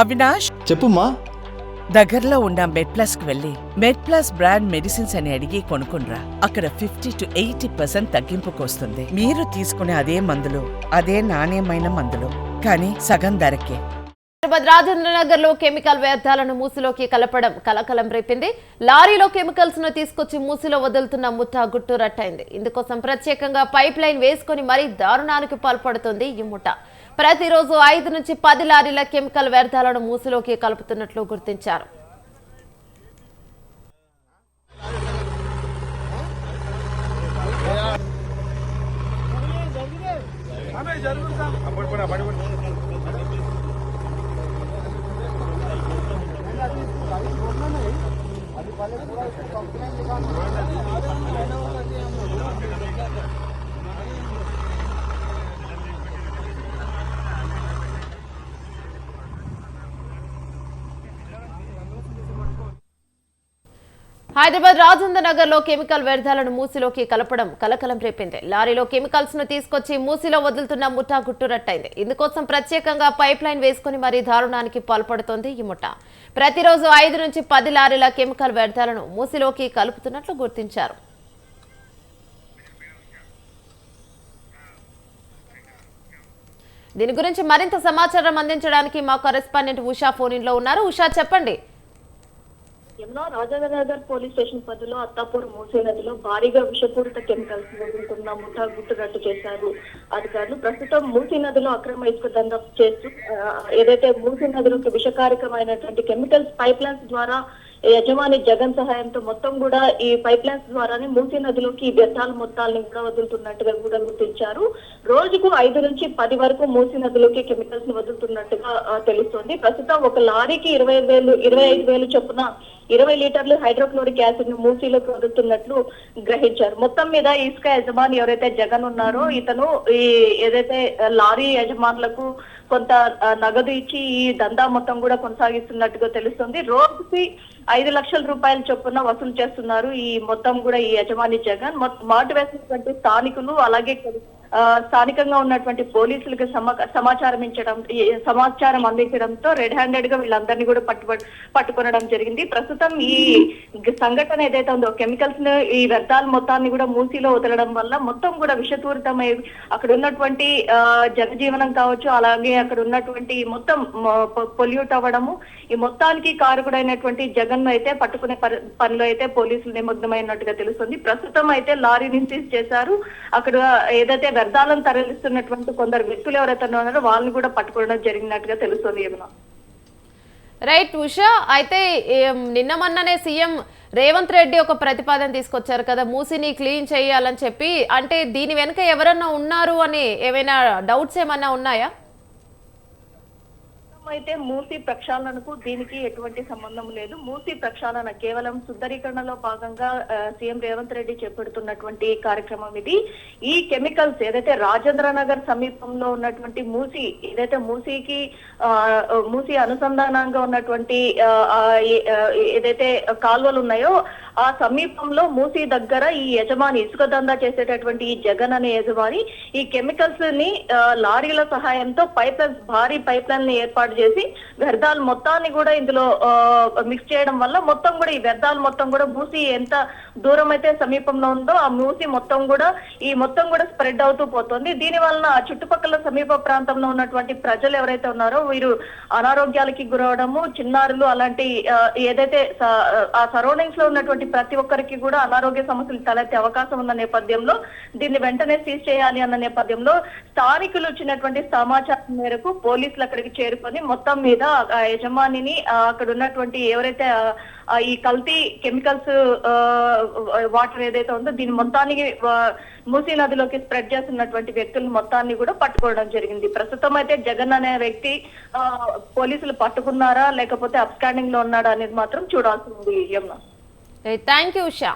అవినాష్? చెప్పుమా దగ్గరలో ఉన్న మెడ్ ప్లస్కు వెళ్ళి మెడ్ ప్లస్ బ్రాండ్ మెడిసిన్స్ అని అడిగి కొనుక్కునరా అక్కడ ఫిఫ్టీ టు ఎయిటీ పర్సెంట్ తగ్గింపుకు వస్తుంది మీరు తీసుకునే అదే మందులు అదే నాణ్యమైన మందులు. కానీ సగం ధరకే. హైదరాబాద్ రాజేంద్ర నగర్లో కెమికల్ వ్యర్థాలను మూసిలోకి కలపడం కలకలం రేపింది. లారీలో కెమికల్స్ను తీసుకొచ్చి మూసిలో వదులుతున్న ముఠా గుట్టు రట్టయింది. ఇందుకోసం ప్రత్యేకంగా పైప్ లైన్ వేసుకుని మరీ దారుణానికి పాల్పడుతుంది ఈ ముఠా. ప్రతిరోజు ఐదు నుంచి పది లారీల కెమికల్ వ్యర్థాలను మూసిలోకి కలుపుతున్నట్లు గుర్తించారు. హైదరాబాద్ రాజేంద్ర నగర్లో కెమికల్ వ్యర్థాలను మూసిలోకి కలపడం కలకలం రేపింది. లారీలో కెమికల్స్ను తీసుకొచ్చి మూసిలో వదులుతున్న ముఠా గుట్టురట్టయింది ఇందుకోసం ప్రత్యేకంగా పైప్ లైన్ వేసుకుని మరీ దారుణానికి పాల్పడుతోంది ఈ ముఠా. ప్రతిరోజు ఐదు నుంచి పది లారీల కెమికల్ వ్యర్థాలను మూసిలోకి కలుపుతున్నట్లు గుర్తించారు. దీని గురించి మరింత సమాచారం అందించడానికి మా కరెస్పాండెంట్ ఉషా ఫోన్లో ఉన్నారు. ఉషా చెప్పండి. యమునా రాజానగర్ పోలీస్ స్టేషన్ పరిధిలో అత్తాపూర్ మూసీ నదిలో భారీగా విషపూరిత కెమికల్స్ వదులుతున్న ముఠా గుట్టుగట్టు చేశారు. అధికారులు ప్రస్తుతం మూసీ నదిలో అక్రమ ఇసుక దందా చేస్తూ ఏదైతే మూసీ నదిలోకి విషకారకమైనటువంటి కెమికల్స్ పైప్ లైన్స్ ద్వారా యజమాని జగన్ సహాయంతో మొత్తం కూడా ఈ పైప్ లైన్స్ ద్వారానే మూసీ నదిలోకి ఈ వ్యర్థాల మొత్తాలను కూడా వదులుతున్నట్టుగా కూడా గుర్తించారు. రోజుకు ఐదు నుంచి పది వరకు మూసీ నదిలోకి కెమికల్స్ని వదులుతున్నట్టుగా తెలుస్తోంది. ప్రస్తుతం ఒక లారీకి ఇరవై వేలు ఇరవై ఐదు వేలు చొప్పున ఇరవై లీటర్లు హైడ్రోక్లోరిక్ యాసిడ్ను మూసీలో వదులుతున్నట్లు గ్రహించారు. మొత్తం మీద ఇసుక యజమాని ఎవరైతే జగన్ ఉన్నారో ఇతను ఈ ఏదైతే లారీ యజమానులకు కొంత నగదు ఇచ్చి ఈ దందా మొత్తం కూడా కొనసాగిస్తున్నట్టుగా తెలుస్తుంది. రోజుకి ఐదు లక్షల రూపాయల చొప్పున వసూలు చేస్తున్నారు ఈ మొత్తం కూడా ఈ యజమాని జగన్. మొ- మాటు వేసినటువంటి స్థానికులు అలాగే ఆ, స్థానికంగా ఉన్నటువంటి పోలీసులకు సమాచారం ఇచ్చడం ఈ సమాచారం అందించడంతో రెడ్ హ్యాండెడ్గా వీళ్ళందరినీ కూడా పట్టు పట్టుకొనడం జరిగింది. ప్రస్తుతం ఈ సంఘటన ఏదైతే ఉందో కెమికల్స్ ఈ వ్యర్థాల మొత్తాన్ని కూడా మూసీలో వదలడం వల్ల మొత్తం కూడా విషపూరితమై అక్కడ ఉన్నటువంటి జనజీవనం కావచ్చు అలాగే అక్కడ ఉన్నటువంటి మొత్తం పొల్యూట్ అవ్వడము ఈ మొత్తానికి కారకుడైనటువంటి జగన్ అయితే పట్టుకునే పనిలో అయితే పోలీసులు నిమగ్నమైనట్టుగా తెలుస్తుంది. ప్రస్తుతం అయితే లారీని సీజ్ చేశారు. అక్కడ ఏదైతే వ్యర్థాలను తరలిస్తున్నటువంటి కొందరు వ్యక్తులు ఎవరైతే ఉన్నారో వాళ్ళని కూడా పట్టుకోవడం జరిగినట్టుగా తెలుస్తుంది ఏమన్నా రైట్ ఉషా అయితే నిన్న మొన్ననే సీఎం రేవంత్ రెడ్డి ఒక ప్రతిపాదన తీసుకొచ్చారు కదా మూసిని క్లీన్ చేయాలని చెప్పి. అంటే దీని వెనుక ఎవరన్నా ఉన్నారు అని ఏమైనా డౌట్స్ ఏమన్నా ఉన్నాయా? అయితే మూసి ప్రక్షాళనకు దీనికి ఎటువంటి సంబంధం లేదు. మూసి ప్రక్షాళన కేవలం సుందరీకరణలో భాగంగా సీఎం రేవంత్ రెడ్డి చేపడుతున్నటువంటి కార్యక్రమం ఇది. ఈ కెమికల్స్ ఏదైతే రాజేంద్ర నగర్ సమీపంలో ఉన్నటువంటి మూసి ఏదైతే మూసీకి మూసి అనుసంధానంగా ఉన్నటువంటి ఏదైతే కాలువలు ఉన్నాయో ఆ సమీపంలో మూసి దగ్గర ఈ యజమాని ఇసుక దందా చేసేటటువంటి ఈ జగన్ అనే యజమాని ఈ కెమికల్స్ని లారీల సహాయంతో పైప్ లైన్స్ భారీ పైప్ లైన్ ఏర్పాటు చేసి వ్యర్థాలు మొత్తాన్ని కూడా ఇందులో మిక్స్ చేయడం వల్ల మొత్తం కూడా ఈ వ్యర్థాలు మొత్తం కూడా మూసి ఎంత దూరం అయితే సమీపంలో ఉందో ఆ మూసి మొత్తం కూడా ఈ మొత్తం కూడా స్ప్రెడ్ అవుతూ పోతుంది. దీని వలన చుట్టుపక్కల సమీప ప్రాంతంలో ఉన్నటువంటి ప్రజలు ఎవరైతే ఉన్నారో వీరు అనారోగ్యాలకి గురవడము చిన్నారులు అలాంటి ఏదైతే ఆ సరౌండింగ్స్లో ఉన్నటువంటి ప్రతి ఒక్కరికి కూడా అనారోగ్య సమస్యలు తలెత్తే అవకాశం ఉన్న నేపథ్యంలో దీన్ని వెంటనే సీజ్ చేయాలి అన్న నేపథ్యంలో స్థానికులు ఇచ్చినటువంటి సమాచారం మేరకు పోలీసులు అక్కడికి చేరుకొని మొత్తం మీద యజమానిని అక్కడ ఉన్నటువంటి ఎవరైతే ఈ కల్తీ కెమికల్స్ వాటర్ ఏదైతే ఉందో దీని మొత్తానికి మూసీ నదిలోకి స్ప్రెడ్ చేస్తున్నటువంటి వ్యక్తులు మొత్తాన్ని కూడా పట్టుకోవడం జరిగింది. ప్రస్తుతం అయితే జగన్ అనే వ్యక్తి ఆ, పోలీసులు పట్టుకున్నారా లేకపోతే అప్స్టాండింగ్లో ఉన్నాడా అనేది మాత్రం చూడాల్సి ఉంది యమున థ్యాంక్ యూ ఉషా